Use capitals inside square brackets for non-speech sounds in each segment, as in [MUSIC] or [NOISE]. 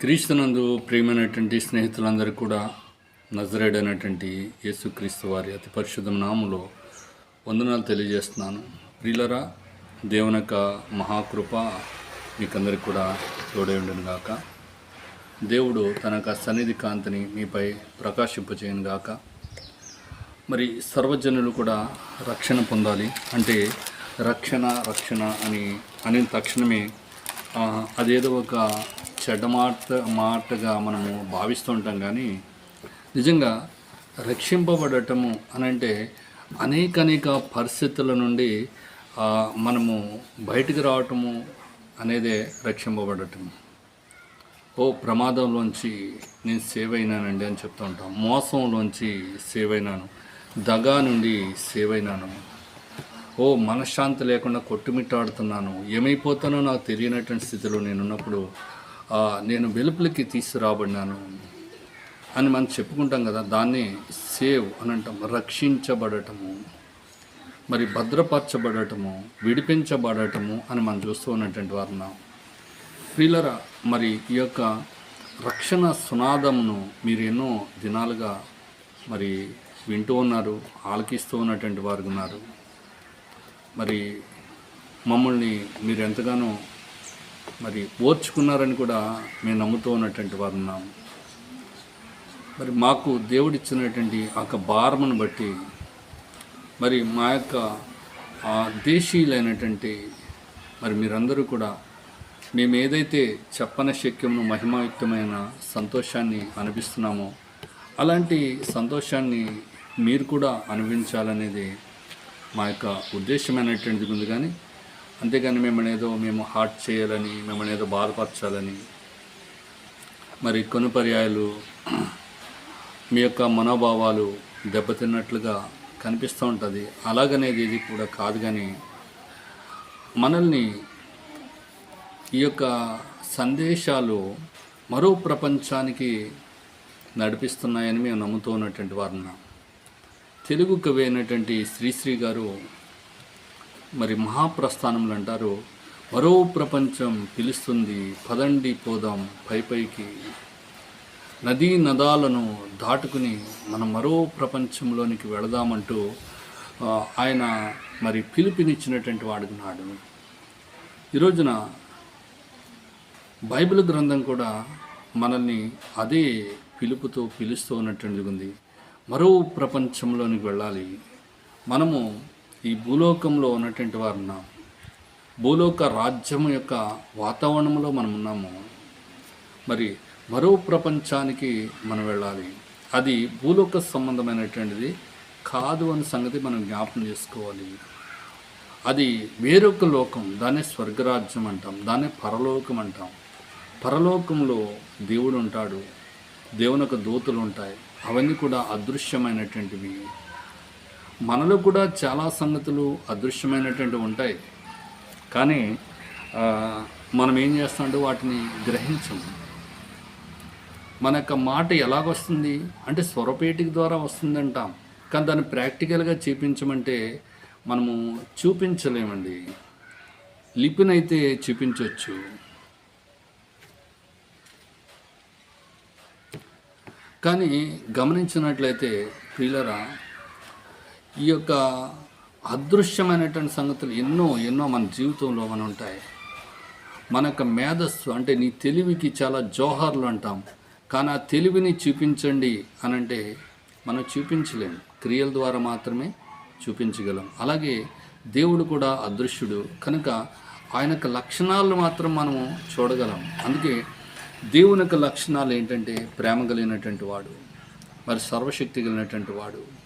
క్రీస్తునందు ప్రియమైనటువంటి స్నేహితులందరూ కూడా నజరేడైనటువంటి యేసుక్రీస్తు వారి అతి పరిశుద్ధ నామంలో వందనాలు తెలియజేస్తున్నాను. ప్రియులరా దేవుని యొక్క మహాకృప మీకందరికి కూడా తోడై గాక. దేవుడు తన యొక్క సన్నిధి కాంతిని మీపై ప్రకాశింపచేయను గాక. మరి సర్వజనులు కూడా రక్షణ పొందాలి అంటే రక్షణ రక్షణ అని అనే తక్షణమే అదేదో ఒక చెడ్డ మాట మాటగా మనము భావిస్తూ ఉంటాం కానీ నిజంగా రక్షింపబడటము అని అంటే అనేక అనేక పరిస్థితుల నుండి మనము బయటికి రావటము అనేదే రక్షింపబడటము ఓ ప్రమాదంలోంచి నేను సేవ్ అయినానండి అని చెప్తూ ఉంటాం. మోసంలోంచి సేవ్ అయినాను దగా నుండి సేవ్ అయినాను ఓ మనశ్శాంతి లేకుండా కొట్టుమిట్టాడుతున్నాను. ఏమైపోతానో నాకు తెలియనటువంటి స్థితిలో నేను ఉన్నప్పుడు నేను వెలుపులకి తీసుకురాబడినాను అని మనం చెప్పుకుంటాం కదా దాన్ని సేవ్ అని అంటాం. రక్షించబడటము మరి భద్రపరచబడటము విడిపించబడటము అని మనం చూస్తూ ఉన్నటువంటి వారున్నాం ప్రియులరా మరి ఈ యొక్క రక్షణ సునాదమును మీరు ఎన్నో దినాలుగా మరి వింటూ ఉన్నారు ఆలకిస్తూ ఉన్నటువంటి వారు ఉన్నారు. మరి మమ్మల్ని మీరు ఎంతగానో మరి ఓర్చుకున్నారని కూడా మేము నమ్ముతూ ఉన్నటువంటి వారు ఉన్నాము. మరి మాకు దేవుడిచ్చినటువంటి ఆ యొక్క భారమును బట్టి మరి మా యొక్క ఆ, దేశీయులైనటువంటి మరి మీరందరూ కూడా మేము ఏదైతే చెప్పన శక్యమును మహిమాయుక్తమైన సంతోషాన్ని అనిపిస్తున్నామో అలాంటి సంతోషాన్ని మీరు కూడా అనుభవించాలనేది మా యొక్క ఉద్దేశమైనటువంటిది ఉంది. కానీ అంతేగాని మిమ్మల్ని ఏదో మేము హార్ట్ చేయాలని మిమ్మల్ని ఏదో బాధపరచాలని. మరి కొన్ని పర్యాయాలు [CLEARS THROAT] మీ యొక్క మనోభావాలు దెబ్బతిన్నట్లుగా కనిపిస్తూ ఉంటుంది. అలాగనేది ఇది కూడా కాదు కానీ మనల్ని ఈ యొక్క సందేశాలు మరో ప్రపంచానికి నడిపిస్తున్నాయని మేము నమ్ముతూ ఉన్నటువంటి వారున్నాం. తెలుగు కవి అయినటువంటి శ్రీశ్రీ గారు మరి మహాప్రస్థానములు అంటారు. మరో ప్రపంచం పిలుస్తుంది. పదండి పోదాం పైపైకి నదీ నదాలను దాటుకుని మనం మరో ప్రపంచంలోనికి వెళదామంటూ ఆయన మరి పిలుపునిచ్చినటువంటి వాడుకున్నాడు ఈరోజున బైబిల్ గ్రంథం కూడా మనల్ని అదే పిలుపుతో పిలుస్తూ ఉన్నట్టుంది ఉంది. మరో ప్రపంచంలోనికి వెళ్ళాలి. మనము ఈ భూలోకంలో ఉన్నటువంటి వారు ఉన్నాం భూలోక రాజ్యం యొక్క వాతావరణంలో మనం ఉన్నాము. మరి మరో ప్రపంచానికి మనం వెళ్ళాలి. అది భూలోక సంబంధమైనటువంటిది కాదు అనే సంగతి మనం జ్ఞాపకం చేసుకోవాలి. అది వేరొక లోకం దాన్ని స్వర్గరాజ్యం అంటాం దాన్ని పరలోకం అంటాం. పరలోకంలో దేవుడు ఉంటాడు దేవుని యొక్క దూతలు ఉంటాయి. అవన్నీ కూడా అదృశ్యమైనటువంటివి. మనలో కూడా చాలా సంగతులు అదృశ్యమైనటువంటి ఉంటాయి. కానీ మనం ఏం చేస్తామంటే వాటిని గ్రహించము. మన యొక్క మాట ఎలాగొస్తుంది? అంటే స్వరపేటిక ద్వారా వస్తుందంటాం. కానీ దాన్ని ప్రాక్టికల్గా చూపించమంటే మనము చూపించలేమండి. లిపినైతే చూపించవచ్చు కానీ గమనించినట్లయితే ప్రియులరా ఈ యొక్క అదృశ్యమైనటువంటి సంగతులు ఎన్నో ఎన్నో మన జీవితంలో మన ఉంటాయి. మన యొక్క మేధస్సు అంటే నీ తెలివికి చాలా జోహార్లు అంటాం. కానీ ఆ తెలివిని చూపించండి అని అంటే మనం చూపించలేం. క్రియల ద్వారా మాత్రమే చూపించగలం. అలాగే దేవుడు కూడా అదృశ్యుడు. కనుక ఆయన యొక్క లక్షణాలను మాత్రం మనము చూడగలం. అందుకే దేవుని యొక్క లక్షణాలు ఏంటంటే ప్రేమ కలిగినటువంటి వాడు మరి సర్వశక్తి కలిగినటువంటి వాడు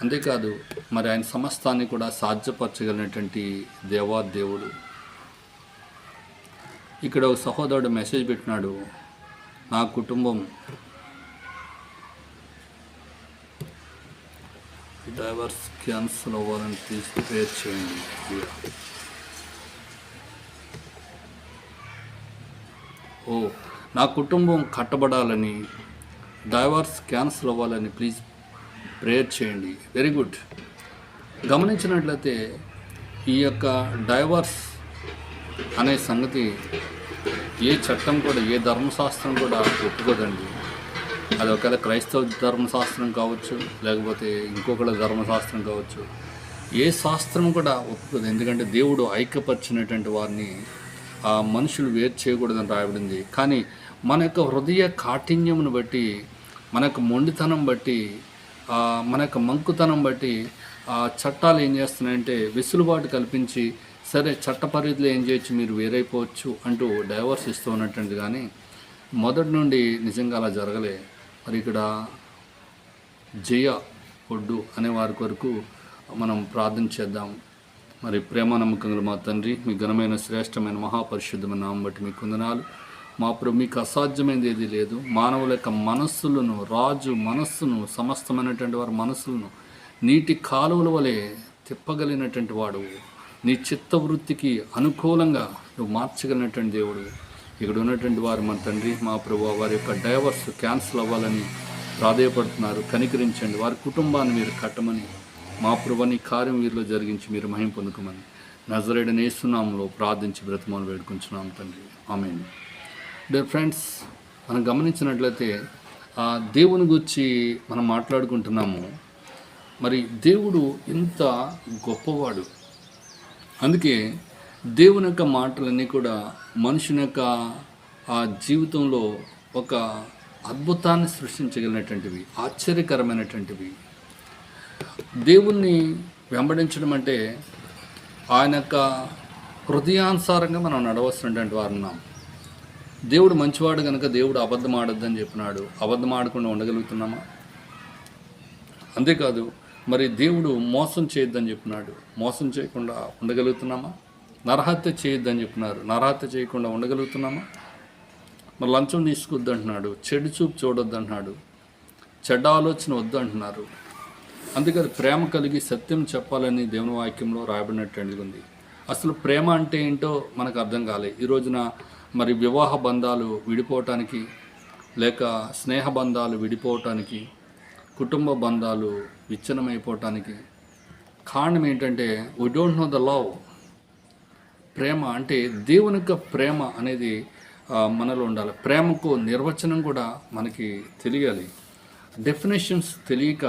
అంతేకాదు మరి ఆయన సమస్తాన్ని కూడా సాధ్యపరచగలిగినటువంటి దేవా దేవుడు ఇక్కడ ఒక సహోదరుడు మెసేజ్ పెట్టినాడు నా కుటుంబం. డైవర్స్ క్యాన్సిల్ అవ్వాలని తీసి ప్రేర్ చేయండి ఓ నా కుటుంబం కట్టబడాలని డైవర్స్ క్యాన్సిల్ అవ్వాలని ప్లీజ్ ప్రేయర్ చేయండి. వెరీ గుడ్ గమనించినట్లయితే ఈ యొక్క డైవర్స్ అనే సంగతి ఏ చట్టం కూడా ఏ ధర్మశాస్త్రం కూడా ఒప్పుకోదండి. అది ఒకవేళ క్రైస్తవ ధర్మశాస్త్రం కావచ్చు లేకపోతే ఇంకొకళ్ళ ధర్మశాస్త్రం కావచ్చు ఏ శాస్త్రం కూడా ఒప్పుకోదు. ఎందుకంటే దేవుడు ఐక్యపరిచినటువంటి వారిని ఆ మనుషులు వేరు చేయకూడదని రాయబడింది. కానీ మన యొక్క హృదయ కాఠిన్యమును బట్టి మన యొక్క మొండితనం బట్టి మన యొక్క మంకుతనం బట్టి ఆ చట్టాలు ఏం చేస్తున్నాయంటే వెసులుబాటు కల్పించి సరే చట్ట పరిధిలో ఏం చేయొచ్చు మీరు వేరైపోవచ్చు అంటూ డైవర్స్ ఇస్తూ ఉన్నట్టు కానీ మొదటి నుండి నిజంగా అలా జరగలే. మరి ఇక్కడ జయ ఒడ్డు అనే వారి కొరకు మనం ప్రార్థన చేద్దాం. మరి ప్రేమ నమ్మకంగా మా తండ్రి మీ ఘనమైన శ్రేష్టమైన మహాపరిశుద్ధమైన నామం బట్టి మీకు కొందనాలు. మా ప్రభు మీకు అసాధ్యమైనది ఏది లేదు. మానవుల యొక్క మనస్సులను రాజు మనస్సును సమస్తమైనటువంటి వారి మనస్సులను నీటి కాలువల వలె తిప్పగలిగినటువంటి వాడు నీ చిత్తవృత్తికి అనుకూలంగా నువ్వు మార్చగలిగినటువంటి దేవుడు. ఇక్కడ ఉన్నటువంటి వారు మన తండ్రి మా ప్రభు వారి యొక్క డైవర్స్ క్యాన్సిల్ అవ్వాలని ప్రాధేయపడుతున్నారు. కనికరించండి. వారి కుటుంబాన్ని మీరు కట్టమని మా ప్రభుని కార్యం వీరిలో జరిగించి మీరు మహిం పొందుకోమని. నజరేడనేస్తున్నాంలో ప్రార్థించి బ్రతమాలు వేడుకుంటున్నాం తండ్రి. ఆమె డియర్ ఫ్రెండ్స్ మనం గమనించినట్లయితే ఆ దేవుని గురించి మనం మాట్లాడుకుంటున్నాము. మరి దేవుడు ఇంత గొప్పవాడు. అందుకే దేవుని యొక్క మాటలన్నీ కూడా మనుషుని యొక్క ఆ జీవితంలో ఒక అద్భుతాన్ని సృష్టించగలిగినటువంటివి ఆశ్చర్యకరమైనటువంటివి. దేవుణ్ణి వెంబడించడం అంటే ఆయన యొక్క హృదయానుసారంగా మనం నడవలసినటువంటి వారు ఉన్నాం దేవుడు మంచివాడు కనుక దేవుడు అబద్ధం ఆడొద్దని చెప్పినాడు అబద్ధం ఆడకుండా ఉండగలుగుతున్నామా? అంతేకాదు మరి దేవుడు మోసం చేయొద్దని చెప్పినాడు మోసం చేయకుండా ఉండగలుగుతున్నామా? నరహత్య చేయొద్దని చెప్పినారు నరహత్య చేయకుండా ఉండగలుగుతున్నామా? మరి లంచం తీసుకొద్దు అంటున్నాడు చెడు చూపు చూడొద్దు అంటున్నాడు చెడ్డ ఆలోచన వద్దు అంటున్నారు అందుకని ప్రేమ కలిగి సత్యం చెప్పాలని దేవుని వాక్యంలో రాయబడినట్టు ఉంది అసలు ప్రేమ అంటే ఏంటో మనకు అర్థం కాలే. ఈ రోజున మరి వివాహ బంధాలు విడిపోవటానికి లేక స్నేహ బంధాలు విడిపోవటానికి కుటుంబ బంధాలు విచ్ఛిన్నమైపోవటానికి కారణం ఏంటంటే we don't know the love ప్రేమ అంటే దేవుని యొక్క ప్రేమ అనేది మనలో ఉండాలి. ప్రేమకు నిర్వచనం కూడా మనకి తెలియాలి. డెఫినేషన్స్ తెలియక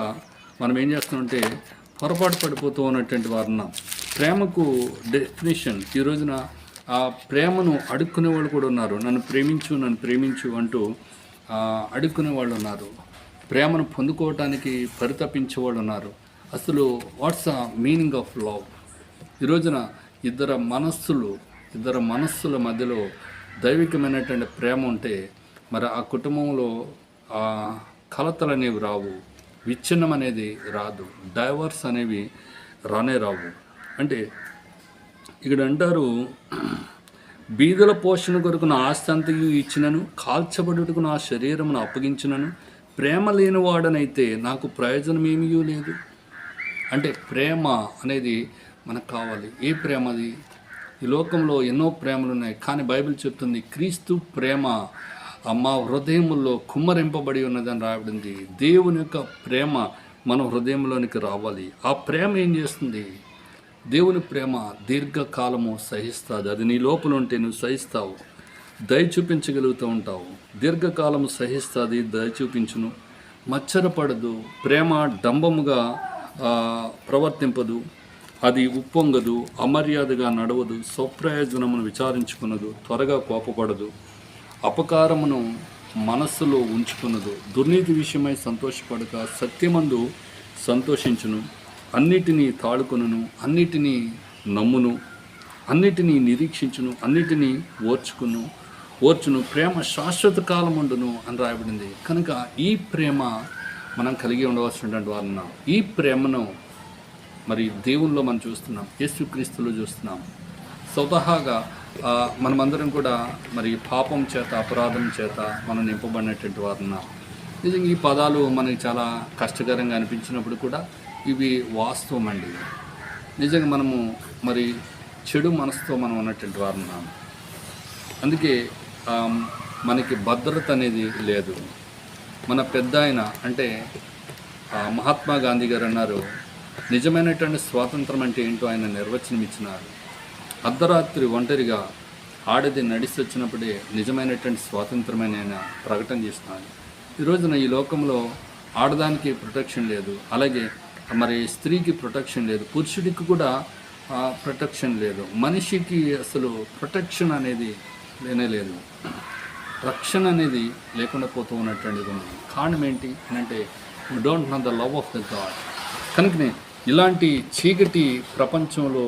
మనం ఏం చేస్తామంటే పొరపాటు పడిపోతూ ఉన్నటువంటి వారు ఉన్నాం. ప్రేమకు డెఫినేషన్ ఈ రోజున ఆ ప్రేమను అడుక్కునే వాళ్ళు కూడా ఉన్నారు. నన్ను ప్రేమించు నన్ను ప్రేమించు అంటూ అడుక్కునే వాళ్ళు ఉన్నారు. ప్రేమను పొందుకోవటానికి పరితపించే వాళ్ళు ఉన్నారు. అసలు what's the meaning of love? ఈ రోజున ఇద్దరు మనస్సులు ఇద్దరు మనస్సుల మధ్యలో దైవికమైనటువంటి ప్రేమ ఉంటే మరి ఆ కుటుంబంలో ఆ కలతలు అనేవి రావు. విచ్ఛిన్నం అనేది రాదు. డైవర్స్ అనేవి రానే రావు. అంటే ఇక్కడ అంటారు బీదల పోషణ కొరకు నా ఆస్తి ఇచ్చినను కాల్చబడుటకు నా శరీరమును అప్పగించినను ప్రేమ లేనివాడనైతే నాకు ప్రయోజనం ఏమీ లేదు. అంటే ప్రేమ అనేది మనకు కావాలి. ఏ ప్రేమ అది? ఈ లోకంలో ఎన్నో ప్రేమలు ఉన్నాయి. కానీ బైబిల్ చెప్తుంది క్రీస్తు ప్రేమ మా హృదయముల్లో కుమ్మరింపబడి ఉన్నదని రాబడింది దేవుని యొక్క ప్రేమ మన హృదయంలోనికి రావాలి. ఆ ప్రేమ ఏం చేస్తుంది? దేవుని ప్రేమ దీర్ఘకాలము సహిస్తుంది. అది నీ లోపల ఉంటే నువ్వు సహిస్తావు. దయ చూపించగలుగుతూ ఉంటావు. దీర్ఘకాలము సహిస్తుంది దయ చూపించును. మచ్చరపడదు ప్రేమ డంబముగా ప్రవర్తింపదు. అది ఉప్పొంగదు అమర్యాదగా నడవదు స్వప్రయోజనమును విచారించుకున్నదు త్వరగా కోపపడదు అపకారమును మనస్సులో ఉంచుకున్నదు. దుర్నీతి విషయమై సంతోషపడక సత్యమందు సంతోషించును. అన్నిటినీ తాడుకొనును అన్నిటినీ నమ్మును అన్నిటినీ నిరీక్షించును అన్నిటినీ ఓర్చుకును ఓర్చును ప్రేమ శాశ్వత కాలం ఉండును అని రాయబడింది. కనుక ఈ ప్రేమ మనం కలిగి ఉండవలసినటువంటి వారున్నాం ఈ ప్రేమను మరి దేవుల్లో మనం చూస్తున్నాం యేసుక్రీస్తులో చూస్తున్నాం. స్వతహాగా మనమందరం కూడా మరి పాపం చేత అపరాధం చేత మనం నింపబడినటువంటి వారున్నాం నిజంగా ఈ పదాలు మనకి చాలా కష్టకరంగా అనిపించినప్పుడు కూడా ఇవి వాస్తవం అండి నిజంగా మనము మరి చెడు మనసుతో మనం ఉన్నటువంటి వారు ఉన్నాము అందుకే మనకి భద్రత అనేది లేదు. మన పెద్ద ఆయన అంటే మహాత్మా గాంధీ గారు అన్నారు నిజమైనటువంటి స్వాతంత్రం అంటే ఏంటో ఆయన నిర్వచనం ఇచ్చినారు అర్ధరాత్రి ఒంటరిగా ఆడది నడిచి వచ్చినప్పుడే నిజమైనటువంటి స్వాతంత్రమైన ఆయన ప్రకటన చేస్తున్నాను ఈ రోజున ఈ లోకంలో ఆడదానికి ప్రొటెక్షన్ లేదు. అలాగే మరి స్త్రీకి ప్రొటెక్షన్ లేదు పురుషుడికి కూడా ప్రొటెక్షన్ లేదు. మనిషికి అసలు ప్రొటెక్షన్ అనేది లేనే లేదు. రక్షణ అనేది లేకుండా పోతూ ఉన్నటువంటిది ఉంది కారణం ఏంటి అని అంటే don't know the love of the God కనుకనే ఇలాంటి చీకటి ప్రపంచంలో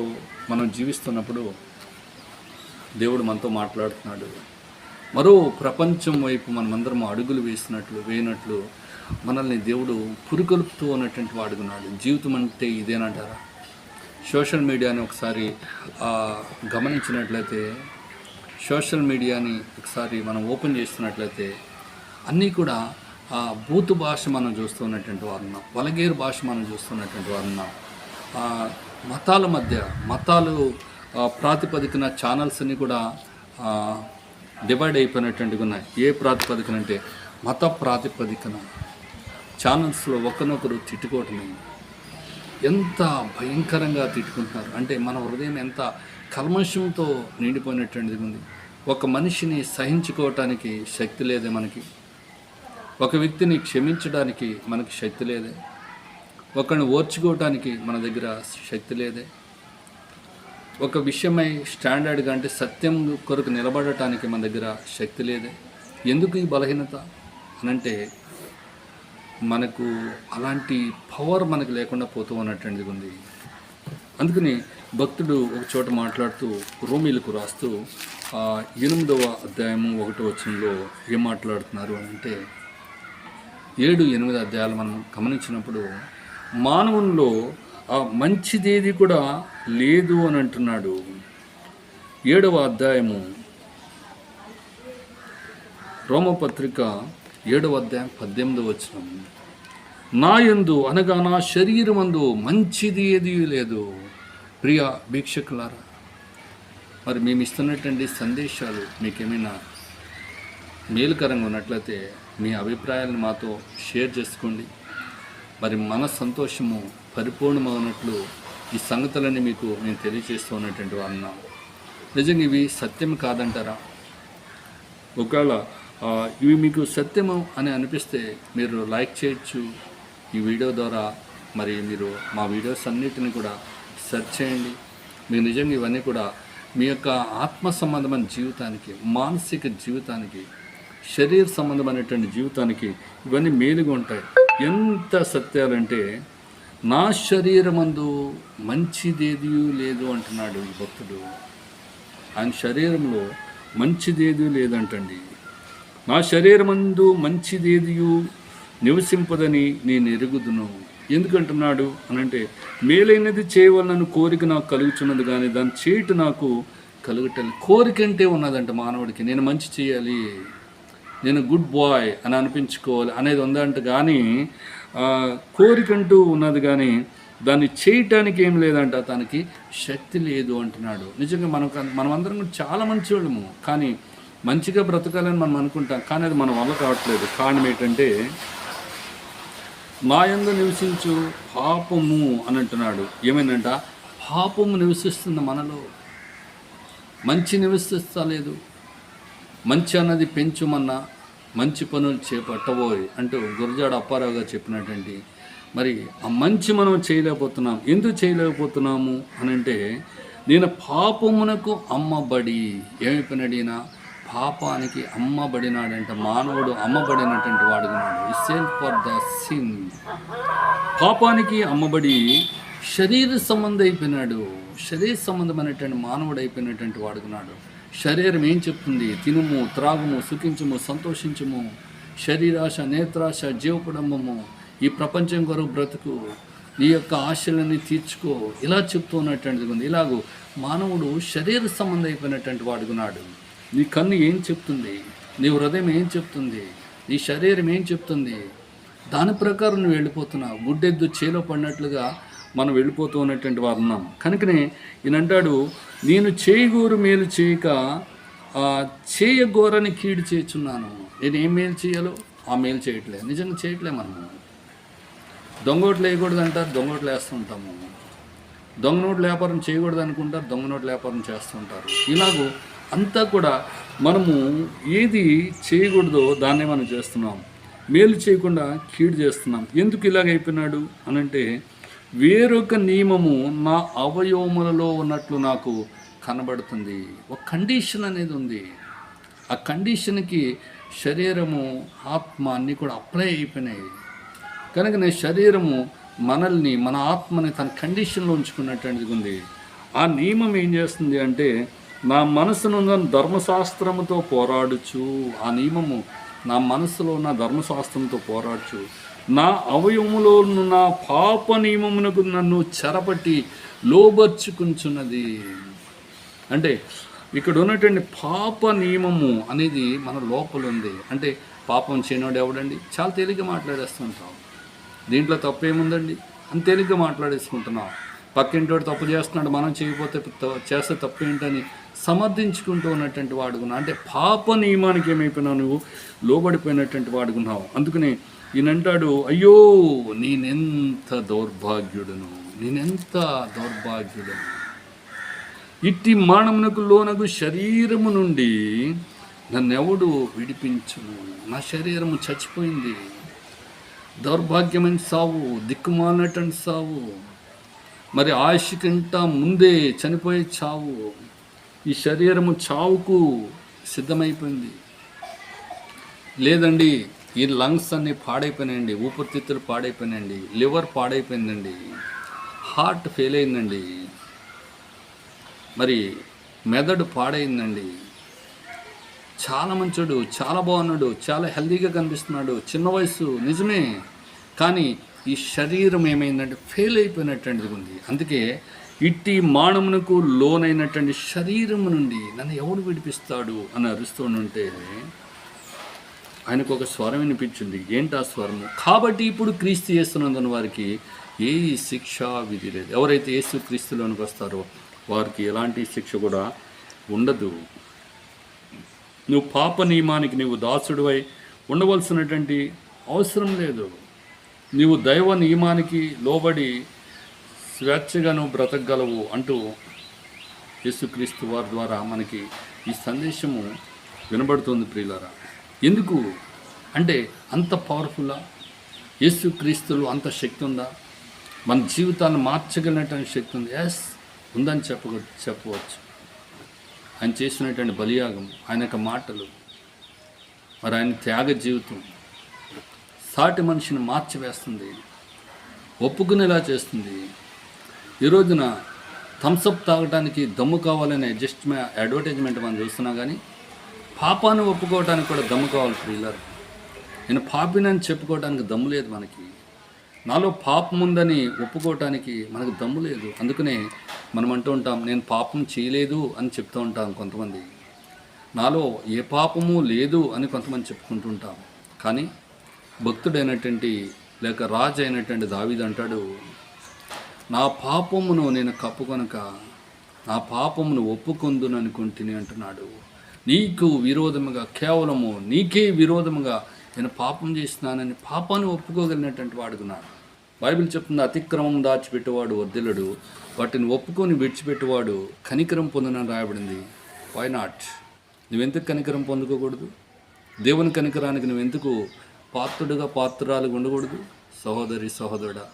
మనం జీవిస్తున్నప్పుడు దేవుడు మనతో మాట్లాడుతున్నాడు. మరో ప్రపంచం వైపు మనమందరం అడుగులు వేసినట్లు వేయనట్లు మనల్ని దేవుడు పురుగొలుపుతూ ఉన్నటువంటి వాడుకున్నాడు జీవితం అంటే ఇదేనంటారా? సోషల్ మీడియాని ఒకసారి గమనించినట్లయితే సోషల్ మీడియాని ఒకసారి మనం ఓపెన్ చేస్తున్నట్లయితే అన్నీ కూడా ఆ బూతు భాష మనం చూస్తున్నటువంటి వారు ఉన్నాం వలగేరు భాష మనం చూస్తున్నటువంటి వారు ఉన్నాం మతాల మధ్య మతాలు ప్రాతిపదికన ఛానల్స్ అన్నీ కూడా డివైడ్ అయిపోయినటువంటివి ఉన్నాయి ఏ ప్రాతిపదికన అంటే మత ప్రాతిపదికన. ఛానల్స్లో ఒకరినొకరు తిట్టుకోవటమే. ఎంత భయంకరంగా తిట్టుకుంటున్నారు. అంటే మన హృదయం ఎంత కల్మషంతో నిండిపోయినటువంటిది ఉంది. ఒక మనిషిని సహించుకోవటానికి శక్తి లేదే మనకి. ఒక వ్యక్తిని క్షమించడానికి మనకి శక్తి లేదే. ఒకరిని ఓర్చుకోవటానికి మన దగ్గర శక్తి లేదే. ఒక విషయమై స్టాండర్డ్గా అంటే సత్యం కొరకు నిలబడటానికి మన దగ్గర శక్తి లేదే. ఎందుకు ఈ బలహీనత? అనంటే మనకు అలాంటి పవర్ మనకు లేకుండా పోతూ ఉన్నటువంటిది ఉంది. అందుకని భక్తుడు ఒక చోట మాట్లాడుతూ రోమిలకు రాస్తూ ఆ ఎనిమిదవ అధ్యాయము ఒకటో వచనంలో ఏం మాట్లాడుతున్నారు అని అంటే ఏడు ఎనిమిది అధ్యాయాలు మనం గమనించినప్పుడు మానవుల్లో ఆ మంచిదేది కూడా లేదు అని అంటున్నాడు. ఏడవ అధ్యాయము రోమపత్రిక ఏడవ అధ్యాయం పద్దెనిమిదవ వచనం. నా యందు అనగా నా శరీరమందు మంచిది ఏది లేదు. ప్రియ వీక్షకులారా మరి మేము ఇస్తున్నటువంటి సందేశాలు మీకేమైనా మేలుకరంగా ఉన్నట్లయితే మీ అభిప్రాయాలను మాతో షేర్ చేసుకోండి. మరి మన సంతోషము పరిపూర్ణమవునట్లు ఈ సంగతులన్నీ మీకు నేను తెలియజేస్తూ ఉన్నటువంటి వాళ్ళం నిజంగా ఇవి సత్యం కాదంటారా? ఒకవేళ ఇవి మీకు సత్యము అని అనిపిస్తే మీరు లైక్ చేయొచ్చు ఈ వీడియో ద్వారా మరి మీరు మా వీడియోస్ అన్నిటిని కూడా సెర్చ్ చేయండి. మీకు నిజంగా ఇవన్నీ కూడా మీ యొక్క ఆత్మ సంబంధమైన జీవితానికి మానసిక జీవితానికి శరీర సంబంధమైనటువంటి జీవితానికి ఇవన్నీ మేలుగా ఉంటాయి. ఎంత సత్యాలంటే నా శరీరమందు మంచిదేది లేదు అంటున్నాడు ఈ భక్తుడు. ఆయన శరీరంలో మంచిదేది లేదంటండి. నా శరీరమందు మంచిదేదియు నివసింపదని నేను ఎరుగుదును. ఎందుకంటున్నాడు? అనంటే మేలైనది చేయవలనని కోరిక నాకు కలుగుచున్నది కానీ దాన్ని చేయటం నాకు కలుగటం కోరిక అంటే ఉన్నదంట మానవుడికి. నేను మంచి చేయాలి. నేను గుడ్ బాయ్ అని అనిపించుకోవాలి అనేది ఉందంట కానీ కోరికంటూ ఉన్నది కానీ దాన్ని చేయటానికి ఏం లేదంట తనకి శక్తి లేదు అంటున్నాడు. నిజంగా మనం మనమందరం కూడా చాలా మంచి వాళ్ళము కానీ మంచిగా బ్రతకాలని మనం అనుకుంటాం. కానీ అది మన వల్ల కావట్లేదు. కారణం ఏంటంటే నాయందు నివసించు పాపము అని అంటున్నాడు. ఏమైందంట? పాపము నివసిస్తుంది మనలో. మంచి నివసిస్తలేదు మంచి అన్నది పెంచుమన్నా మంచి పనులు చేపట్టబోయి అంటూ గురజాడ అప్పారావు గారు చెప్పినటువంటి మరి ఆ మంచి మనం చేయలేకపోతున్నాం. ఎందుకు చేయలేకపోతున్నాము అని అంటే నేను పాపమునకు అమ్మబడి ఏమైపోయినాడు ఈయన? పాపానికి అమ్మబడినాడంట మానవుడు అమ్మబడినటువంటి వాడుకున్నాడు ఇసేల్ ఫర్ ద సిన్ పాపానికి అమ్మబడి శరీర సంబంధం అయిపోయినాడు శరీర సంబంధమైనటువంటి మానవుడు అయిపోయినటువంటి వాడుకున్నాడు శరీరం ఏం చెప్తుంది? తినుము త్రాగుము సుఖించము సంతోషించము. శరీరాశ నేత్రాశ జీవకుడంబము ఈ ప్రపంచం కొరకు బ్రతుకు. నీ యొక్క ఆశలన్నీ తీర్చుకో. ఇలా చెప్తూ ఉన్నటువంటిది ఉంది. ఇలాగూ మానవుడు శరీర సంబంధం అయిపోయినటువంటి వాడుకున్నాడు నీ కన్ను ఏం చెప్తుంది? నీ హృదయం ఏం చెప్తుంది? నీ శరీరం ఏం చెప్తుంది? దాని ప్రకారం నువ్వు వెళ్ళిపోతున్నావు. గుడ్డెద్దు చేలో పడినట్లుగా మనం వెళ్ళిపోతూ ఉన్నటువంటి వారు ఉన్నాం. కనుకనే ఈయన అంటాడు నేను చేయగోరు మేలు చేయక చేయగోరని కీడు చేస్తున్నాను నేను ఏం మేలు చేయాలో? ఆ మేలు చేయట్లే. నిజంగా చేయట్లే మనము దొంగోట్లు వేయకూడదు అంటారు దొంగోట్లు వేస్తుంటాము. దొంగ నోట్ల వ్యాపారం చేయకూడదు అనుకుంటారు దొంగ నోట్ల వ్యాపారం చేస్తుంటారు. ఇలాగూ అంతా కూడా మనము ఏది చేయకూడదో దాన్నే మనం చేస్తున్నాం. మేలు చేయకుండా కీడు చేస్తున్నాం. ఎందుకు ఇలాగ అయిపోయినాడు అనంటే వేరొక నియమము నా అవయవములలో ఉన్నట్లు నాకు కనబడుతుంది. ఒక కండిషన్ అనేది ఉంది. ఆ కండిషన్కి శరీరము ఆత్మ అన్నీ కూడా అప్లై అయిపోయినాయి. కనుక నేను శరీరము మనల్ని మన ఆత్మని తన కండిషన్లో ఉంచుకున్నట్టు ఉంది. ఆ నియమం ఏం చేస్తుంది అంటే నా మనసును ధర్మశాస్త్రముతో పోరాడుచు ఆ నియమము నా మనసులో ఉన్న ధర్మశాస్త్రంతో పోరాడుచు నా అవయవములో ఉన్న నా పాప నియమమునకు నన్ను చెరపట్టి లోబర్చుకుంచున్నది. అంటే ఇక్కడ ఉన్నటువంటి పాప నియమము అనేది మన లోపల ఉంది అంటే పాపం చేయనోడు ఎవడండి? చాలా తేలిగ్గా మాట్లాడేస్తుంటాం. దీంట్లో తప్పేముందండి? అని తేలిగ్గా మాట్లాడేసుకుంటున్నాం. పక్కింటోడు తప్పు చేస్తున్నాడు మనం చేయకపోతే చేస్తే తప్పు ఏంటని సమర్థించుకుంటూ ఉన్నటువంటి వాడుకున్నావు అంటే పాప నియమానికి ఏమైపోయినావు నువ్వు? లోబడిపోయినటువంటి వాడుకున్నావు అందుకని ఈయనంటాడు అయ్యో నేనెంత దౌర్భాగ్యుడును నేనెంత దౌర్భాగ్యుడును. ఇట్టి మానమునకు లోనకు శరీరము నుండి నన్నెవడు విడిపించును నా శరీరము చచ్చిపోయింది. దౌర్భాగ్యమైన సావు దిక్కుమాలినటువంటి సావు మరి ఆయుష్కంట ముందే చనిపోయే చావు ఈ శరీరము చావుకు సిద్ధమైపోయింది. లేదండి ఈ లంగ్స్ అన్నీ పాడైపోయినాయండి ఊపిరితిత్తులు పాడైపోయినాయండి లివర్ పాడైపోయిందండి హార్ట్ ఫెయిల్ అయిందండి మరి మెదడు పాడైందండి. చాలా మంచోడు చాలా బాగున్నాడు చాలా హెల్తీగా కనిపిస్తున్నాడు చిన్న వయసు నిజమే. కానీ ఈ శరీరం ఏమైందంటే ఫెయిల్ అయిపోయినటువంటిది ఉంది. అందుకే ఇట్టి మానమునకు లోనైనటువంటి శరీరము నుండి నన్ను ఎవడు విడిపిస్తాడు అని అరుస్తుంటే ఆయనకు ఒక స్వరం వినిపించింది. ఏంటి ఆ స్వరము కాబట్టి ఇప్పుడు క్రీస్తు చేస్తున్నందున వారికి ఏ శిక్ష విధి లేదు. ఎవరైతే యేసు క్రీస్తులోనికి వస్తారో వారికి ఎలాంటి శిక్ష కూడా ఉండదు. నువ్వు పాప నియమానికి నువ్వు దాసుడివై ఉండవలసినటువంటి అవసరం లేదు. నీవు దైవ నియమానికి లోబడి స్వేచ్ఛగాను బ్రతకగలవు అంటూ యేసుక్రీస్తు వారి ద్వారా మనకి ఈ సందేశము వినబడుతుంది ప్రియులారా. ఎందుకు? అంటే అంత పవర్ఫుల్లా? యేసుక్రీస్తులు అంత శక్తి ఉందా మన జీవితాన్ని మార్చగలిగినటువంటి శక్తి ఉంది. ఎస్ ఉందని చెప్ప చెప్పవచ్చు. ఆయన చేసినటువంటి బలియాగం ఆయన యొక్క మాటలు మరి ఆయన త్యాగ జీవితం సాటి మనిషిని మార్చివేస్తుంది ఒప్పుకునేలా చేస్తుంది. ఈ రోజున థమ్సప్ తాగడానికి దమ్ము కావాలనే జస్ట్ అడ్వర్టైజ్మెంట్ మనం చూస్తున్నాం కానీ పాపాన్ని ఒప్పుకోవడానికి కూడా దమ్ము కావాలి ప్రియులర్ నేను పాపినని చెప్పుకోవడానికి దమ్ము లేదు మనకి. నాలో పాపం ఉందని ఒప్పుకోవటానికి మనకు దమ్ము లేదు. అందుకనే మనం అంటూ ఉంటాం నేను పాపం చేయలేదు అని చెప్తూ ఉంటాం కొంతమంది. నాలో ఏ పాపము లేదు అని కొంతమంది చెప్పుకుంటుంటాం కానీ భక్తుడైనటువంటి లేక రాజు అయినటువంటి దావిదంటాడు అంటాడు నా పాపమును నేను కప్పుకొనక నా పాపమును ఒప్పుకొందును అనుకుంటుని అంటున్నాడు. నీకు విరోధముగా కేవలము నీకే విరోధముగా నేను పాపం చేసినానని పాపాన్ని ఒప్పుకోగలిగినటువంటి వాడుకున్నాడు బైబిల్ చెప్తుంది అతిక్రమం దాచిపెట్టేవాడు వర్ధిల్లుడు వాటిని ఒప్పుకొని విడిచిపెట్టేవాడు కనికరం పొందునని రాయబడింది. వై నాట్ నువ్వెందుకు కనికరం పొందుకోకూడదు? దేవుని కనికరానికి నువ్వెందుకు పాత్రుడుగా పాత్రురాలుగా ఉండకూడదు. సహోదరి సహోదరుడా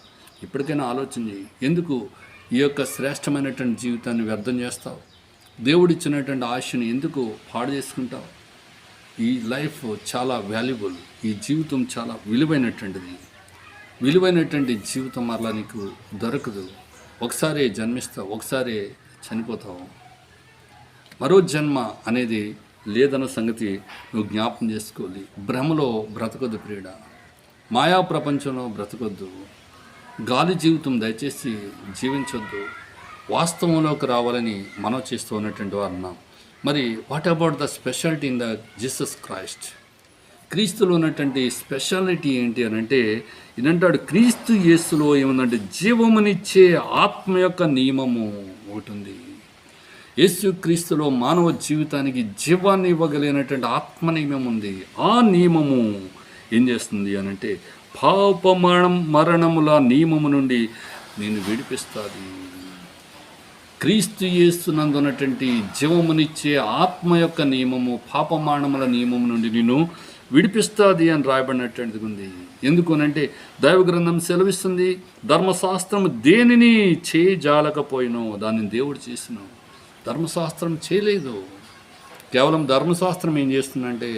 ఇప్పటికైనా ఆలోచన చేయి ఎందుకు? ఈ యొక్క శ్రేష్టమైనటువంటి జీవితాన్ని వ్యర్థం చేస్తావు? దేవుడిచ్చినటువంటి ఆశని ఎందుకు పాడు చేసుకుంటావు? ఈ లైఫ్ చాలా వాల్యుబుల్. ఈ జీవితం చాలా విలువైనటువంటిది. విలువైనటువంటి జీవితం మరలా నీకు దొరకదు. ఒకసారి జన్మిస్తావు ఒకసారి చనిపోతావు. మరో జన్మ అనేది లేదన్న సంగతి నువ్వు జ్ఞాపం చేసుకోవాలి. భ్రమలో బ్రతకొద్దు ప్రియుడ. మాయా ప్రపంచంలో బ్రతకొద్దు. గాలి జీవితం దయచేసి జీవించొద్దు. వాస్తవంలోకి రావాలని మనం చేస్తూ ఉన్నటువంటి వారు ఉన్నాం. మరి what about the speciality in the Jesus Christ క్రీస్తులో ఉన్నటువంటి స్పెషాలిటీ ఏంటి అని అంటే ఇదంటాడు క్రీస్తు యేసులో ఏముందంటే జీవమునిచ్చే ఆత్మ యొక్క నియమము ఒకటి ఉంది. యేసుక్రీస్తులో మానవ జీవితానికి జీవాన్ని ఇవ్వగలిగినటువంటి ఆత్మ నియమం ఉంది. ఆ నియమము ఏం చేస్తుంది అని అంటే పాప మరణం మరణముల నియమము నుండి నేను విడిపిస్తుంది. క్రీస్తు యేస్తునందున్నటువంటి జీవమునిచ్చే ఆత్మ యొక్క నియమము పాపమాణముల నియమము నుండి నేను విడిపిస్తుంది అని రాయబడినటువంటిది ఉంది. ఎందుకునంటే దైవ గ్రంథం సెలవిస్తుంది ధర్మశాస్త్రం దేనిని చేయజాలకపోయినో దాన్ని దేవుడు చేసినావు ధర్మశాస్త్రం చేయలేదు. కేవలం ధర్మశాస్త్రం ఏం చేస్తుందంటే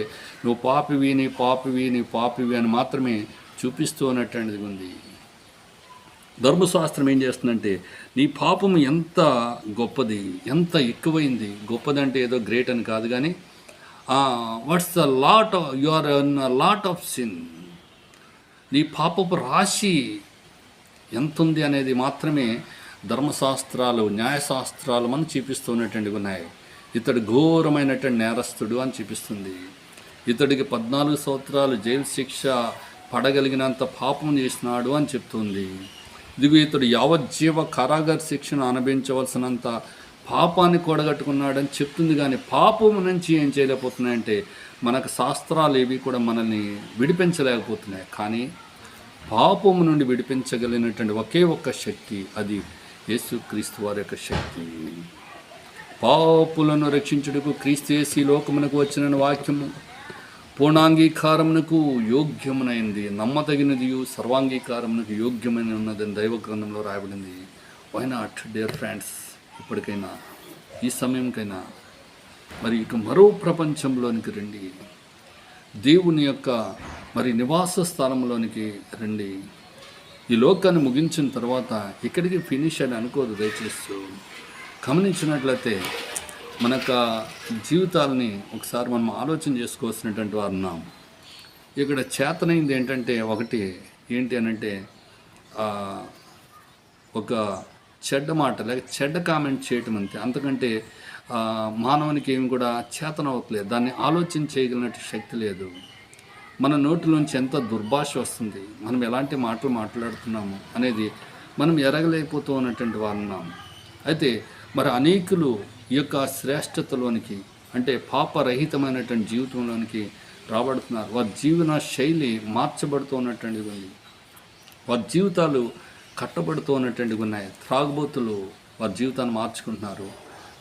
నువ్వు పాపివి నీ పాపివి నీ పాపివి అని మాత్రమే చూపిస్తూ ఉన్నటువంటిది ఉంది. ధర్మశాస్త్రం ఏం చేస్తుందంటే నీ పాపం ఎంత గొప్పది ఎంత ఎక్కువైంది గొప్పదంటే ఏదో గ్రేట్ అని కాదు కానీ what's the lot you are lot of sin నీ పాపపు రాశి ఎంత ఉంది అనేది మాత్రమే ధర్మశాస్త్రాలు న్యాయశాస్త్రాలు మనం చూపిస్తున్నటువంటివి ఉన్నాయి. ఇతడు ఘోరమైనటువంటి నేరస్తుడు అని చూపిస్తుంది. ఇతడికి పద్నాలుగు సంవత్సరాలు జైలు శిక్ష పడగలిగినంత పాపం చేసినాడు అని చెప్తుంది. ఇదిగో ఇతడు యావజ్జీవ కారాగార శిక్షను అనుభవించవలసినంత పాపాన్ని కూడగట్టుకున్నాడని చెప్తుంది కానీ పాపం నుంచి ఏం చేయలేకపోతున్నాయంటే మనకు శాస్త్రాలు ఏవి కూడా మనల్ని విడిపించలేకపోతున్నాయి. కానీ పాపము నుండి విడిపించగలిగినటువంటి ఒకే ఒక్క శక్తి అది యేసుక్రీస్తు వారి యొక్క శక్తి. పాపులను రక్షించుటకు క్రీస్తు యేసు లోకమునకు వచ్చిన వాక్యము. పూర్ణాంగీకారమునకు యోగ్యమునైంది. నమ్మదగినది సర్వాంగీకారమునకు యోగ్యమైన ఉన్నదని దైవ గ్రంథంలో రాయబడింది. వై నాట్ డియర్ ఫ్రెండ్స్ ఇప్పటికైనా ఈ సమయంకైనా. మరి ఇక మరో ప్రపంచంలోనికి రండి. దేవుని యొక్క మరి నివాస స్థలంలోనికి రండి. ఈ లోకాన్ని ముగించిన తర్వాత ఇక్కడికి ఫినిష్ అని అనుకోదు దయచేస్తూ. గమనించినట్లయితే మన యొక్క జీవితాలని ఒకసారి మనం ఆలోచన చేసుకోవాల్సినటువంటి వారు ఉన్నాం. ఇక్కడ చేతనైంది ఏంటంటే ఒకటి ఏంటి అని అంటే ఒక చెడ్డ మాట లేక చెడ్డ కామెంట్ చేయటం అంతే. అంతకంటే మానవునికి ఏమి కూడా చేతనవట్లేదు దాన్ని ఆలోచన చేయగలిగినట్టు శక్తి లేదు. మన నోటిలోంచి ఎంత దుర్భాష వస్తుంది మనం ఎలాంటి మాటలు మాట్లాడుతున్నాము అనేది మనం ఎరగలేకపోతూ ఉన్నటువంటి వారు ఉన్నాం అయితే మరి అనేకులు ఈ యొక్క శ్రేష్టతలోనికి అంటే పాపరహితమైనటువంటి జీవితంలోనికి రాబడుతున్నారు. వారి జీవన శైలి మార్చబడుతూ ఉన్నటువంటి ఉంది. వారి జీవితాలు కట్టబడుతూ ఉన్నటువంటివి ఉన్నాయి. త్రాగుబోతులు వారి జీవితాన్ని మార్చుకుంటున్నారు.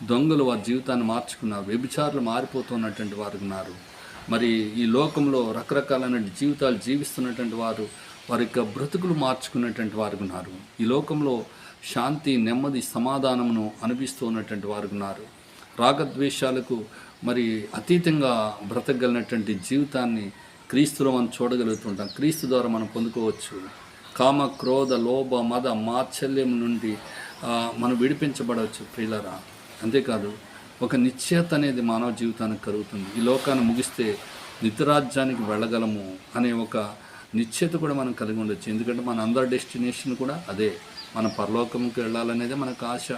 దొంగలు వారి జీవితాన్ని మార్చుకున్నారు. వ్యభిచారులు మారిపోతున్నటువంటి వారు ఉన్నారు. మరి ఈ లోకంలో రకరకాలైన జీవితాలు జీవిస్తున్నటువంటి వారు వారి యొక్క బ్రతుకులు మార్చుకున్నటువంటి వారు ఉన్నారు. ఈ లోకంలో శాంతి నెమ్మది సమాధానమును అనిపిస్తూ ఉన్నటువంటి వారు ఉన్నారు. రాగద్వేషాలకు మరి అతీతంగా బ్రతకగలిగినటువంటి జీవితాన్ని క్రీస్తులో మనం చూడగలుగుతుంటాం. క్రీస్తు ద్వారా మనం పొందుకోవచ్చు. కామ క్రోధ లోభ మద మాత్సల్యం నుండి మనం విడిపించబడవచ్చు ప్రియులరా. అంతేకాదు ఒక నిశ్చయత అనేది మానవ జీవితానికి కలుగుతుంది. ఈ లోకాన్ని ముగిస్తే నిత్యరాజ్యానికి వెళ్ళగలము అనే ఒక నిశ్చయత కూడా మనం కలిగి ఉండొచ్చు. ఎందుకంటే మన అందరి డెస్టినేషన్ కూడా అదే. మన పరలోకంకి వెళ్ళాలనేదే మనకు ఆశ.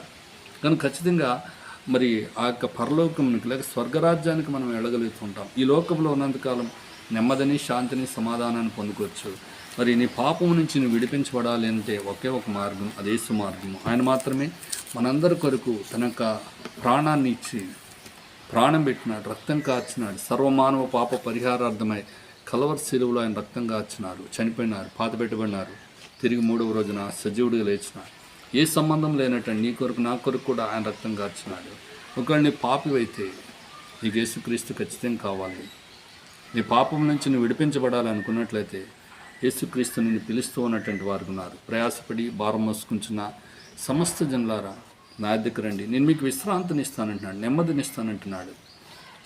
కానీ ఖచ్చితంగా మరి ఆ యొక్క పరలోకంకి లేక స్వర్గరాజ్యానికి మనం వెళ్ళగలుగుతుంటాం. ఈ లోకంలో ఉన్నంతకాలం నెమ్మదిని శాంతిని సమాధానాన్ని పొందుకోవచ్చు. మరి నీ పాపం నుంచి నువ్వు విడిపించబడాలి అంటే ఒకే ఒక మార్గం అదే మార్గం ఆయన మాత్రమే మనందరి కొరకు తన యొక్క ప్రాణాన్ని ఇచ్చి ప్రాణం పెట్టినాడు రక్తం కార్చినాడు సర్వమానవ పాప పరిహారార్థమై కలవర్ శిలువులో ఆయన రక్తం కాచినారు చనిపోయినారు పాత పెట్టబడినారు. తిరిగి మూడవ రోజున సజీవుడిగా లేచినాడు. ఏ సంబంధం లేనట్టు నీ కొరకు నా కొరకు కూడా ఆయన రక్తం కాచినాడు. ఒకవేళ నీ పాపివైతే నీకు యేసుక్రీస్తు ఖచ్చితంగా కావాలి. నీ పాపం నుంచి నువ్వు విడిపించబడాలి అనుకున్నట్లయితే యేసుక్రీస్తు నిన్ను పిలుస్తూ ఉన్నటువంటి వారు ఉన్నారు. ప్రయాసపడి భారం మోసుకుంటున్న సమస్త జనులారా నా దగ్గర రండి. నేను మీకు విశ్రాంతిని ఇస్తానంటున్నాడు నెమ్మదిని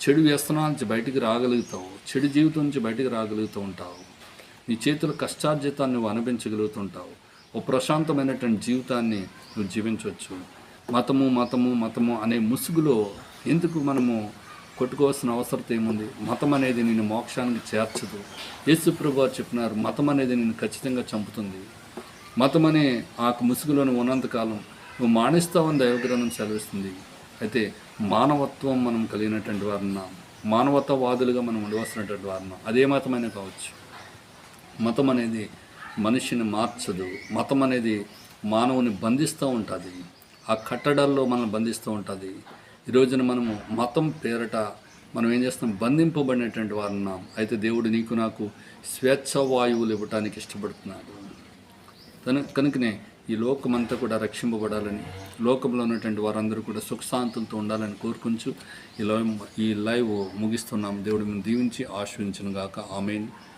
చెడు వ్యసనాల నుంచి బయటికి రాగలుగుతావు చెడు జీవితం నుంచి బయటికి రాగలుగుతూ ఉంటావు. నీ చేతుల కష్టార్జితాన్ని నువ్వు అనిపించగలుగుతుంటావు ఓ ప్రశాంతమైనటువంటి జీవితాన్ని నువ్వు జీవించవచ్చు. మతము మతము మతము అనే ముసుగులో ఎందుకు మనము కొట్టుకోవాల్సిన అవసరం ఏముంది? మతం అనేది నేను మోక్షానికి చేర్చదు. యేసుప్రభు చెప్పినారు మతం అనేది నేను ఖచ్చితంగా చంపుతుంది. మతం అనే ఆకు ముసుగులోని ఉన్నంతకాలం నువ్వు మానేస్తావని దైవగ్రంథం సెలవిస్తుంది. అయితే మానవత్వం మనం కలిగినటువంటి వారున్నాం మానవత్వవాదులుగా మనం ఉండవలసినటువంటి వారున్నాం అదే మతమైనా కావచ్చు. మతం అనేది మనిషిని మార్చదు. మతం అనేది మానవుని బంధిస్తూ ఉంటుంది. ఆ కట్టడాల్లో మనం బంధిస్తూ ఉంటుంది. ఈ రోజున మనము మతం పేరట మనం ఏం చేస్తాం? బంధింపబడినటువంటి వారు ఉన్నాం. అయితే దేవుడు నీకు నాకు స్వేచ్ఛ వాయువులు ఇవ్వటానికి ఇష్టపడుతున్నాడు. తన కనుకనే ఈ లోకమంతా కూడా రక్షింపబడాలని లోకంలో ఉన్నటువంటి వారందరూ కూడా సుఖశాంతులతో ఉండాలని కోరుకుంటూ ఈ లైవ్ ఈ లైవ్ ముగిస్తున్నాం. దేవుడు మేము దీవించి ఆశ్రయించను గాక ఆమెను.